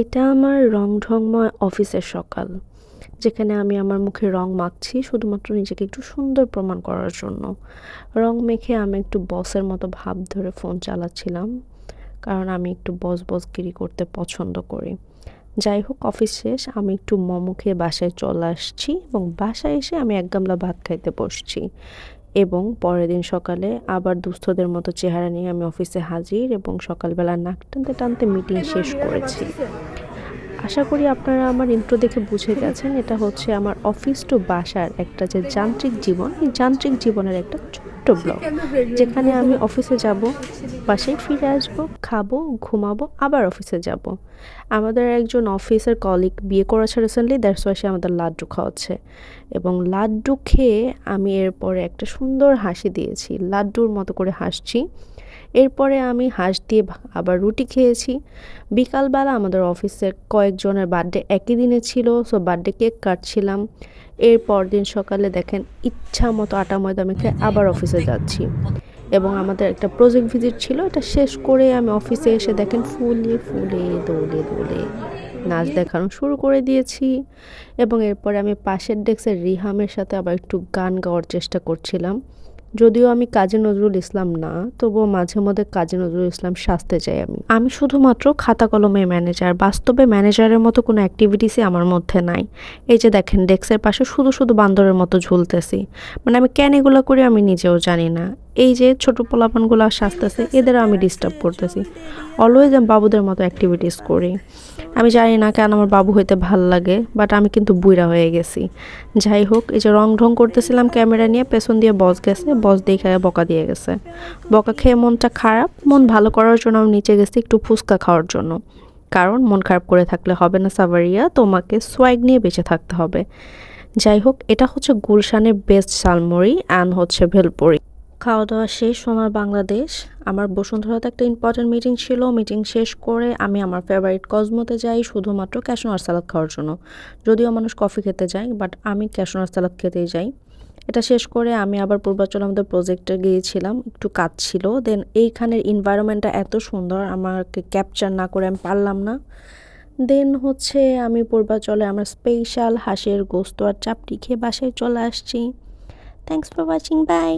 এটা আমার রং ঢংময় অফিসের সকাল, যেখানে আমি আমার মুখে রং মাখছি শুধুমাত্র নিজেকে একটু সুন্দর প্রমাণ করার জন্য। রং মেখে আমি একটু বসের মতো ভাব ধরে ফোন চালাচ্ছিলাম, কারণ আমি একটু বস বসগিরি করতে পছন্দ করি। যাই হোক, অফিস শেষ, আমি একটু মোমো খেয়ে বাসায় চলে আসছি এবং বাসায় এসে আমি এক গামলা ভাত খাইতে বসছি। এবং পরের দিন সকালে আবার দুস্থদের মতো চেহারা নিয়ে আমি অফিসে হাজির এবং সকালবেলা নাক টানতে টানতে মিটিং শেষ করেছি। আশা করি আপনারা আমার ইন্ট্রো দেখে বুঝে গেছেন, এটা হচ্ছে আমার অফিস টু বাসার একটা যে যান্ত্রিক জীবন। এই যান্ত্রিক জীবনের একটা ছোট্ট ব্লগ, যেখানে আমি অফিসে যাব, বাসায় ফিরে আসব, খাব, ঘুমাবো, আবার অফিসে যাব। আমাদের একজন অফিসের কলিগ বিয়ে করেছে রিসেন্টলি দ্যাটস ওয়াই সে আমাদের লাড্ডু খাওয়াচ্ছে। এবং লাড্ডু খেয়ে আমি এরপরে একটা সুন্দর হাসি দিয়েছি, লাড্ডুর মতো করে হাসছি। এরপরে আমি হাঁস দিয়ে আবার রুটি খেয়েছি। বিকালবেলা আমাদের অফিসের কয়েকজনের বার্থডে একই দিনে ছিল সো বার্থডে কেক কাটছিলাম। এর পরদিন সকালে দেখেন ইচ্ছা মতো আটা ময়দা মেখে আবার অফিসে যাচ্ছি। এবং আমাদের একটা প্রজেক্ট ভিজিট ছিল, এটা শেষ করে আমি অফিসে এসে দেখেন ফুলে ফুলে দোলে দোলে নাচ দেখানো শুরু করে দিয়েছি। এবং এরপরে আমি পাশের ডেস্কের রিহামের সাথে আবার একটু গান গাওয়ার চেষ্টা করছিলাম। যদিও আমি কাজী নজরুল ইসলাম না, তবুও মাঝে মধ্যে কাজী নজরুল ইসলাম সাজতে চাই আমি। আমি শুধুমাত্র খাতা কলমে ম্যানেজার বাস্তবে ম্যানেজারের মতো কোনো অ্যাক্টিভিটিসই আমার মধ্যে নাই। এই যে দেখেন, ডেস্কের পাশে শুধু শুধু বান্দরের মতো ঝুলতেছি। মানে আমি কেন এগুলো করি আমি নিজেও জানি না। এই যে ছোট পোলাপানগুলো সাজতেছে, এদেরও আমি ডিস্টার্ব করতেছি। অলওয়েজ আমি বাবুদের মতো অ্যাক্টিভিটিস করি। আমি জানি না কেন আমার বাবু হইতে ভালো লাগে বাট আমি কিন্তু বুইরা হয়ে গেছি। যাই হোক, এই যে রং ঢং করতেছিলাম ক্যামেরা নিয়ে, পেছন দিয়ে বস গেছে বস দেখে বকা দিয়ে গেছে। বকা খেয়ে মনটা খারাপ, মন ভালো করার জন্য আমি নিচে গেছি একটু ফুচকা খাওয়ার জন্য। কারণ মন খারাপ করে থাকলে হবে না সাভারিয়া, তোমাকে সোয়াগ নিয়ে বেঁচে থাকতে হবে। যাই হোক, এটা হচ্ছে গুলশানের বেস্ট শালমুড়ি অ্যান্ড হচ্ছে ভেলপুরি। খাওয়া দাওয়া শেষ, সোনার বাংলাদেশ। আমার বসুন্ধরাতে একটা ইম্পর্টেন্ট মিটিং ছিল। মিটিং শেষ করে আমি আমার ফেভারিট কজমোতে যাই, শুধুমাত্র ক্যাশনার সালাদ খাওয়ার জন্য। যদিও মানুষ কফি খেতে যায় বাট আমি ক্যাশনার সালাদ খেতেই যাই। এটা শেষ করে আমি আবার পূর্বাচল আমাদের প্রজেক্টে গিয়েছিলাম, একটু কাজ ছিল। দেন এইখানের ইনভায়রনমেন্টটা এত সুন্দর, আমাকে ক্যাপচার না করে আমি পারলাম না। দেন হচ্ছে আমি পূর্বাচলে আমার স্পেশাল হাঁসের গোস্ত আর চাপটি খেয়ে বাসায় চলে আসছি। Thanks for watching by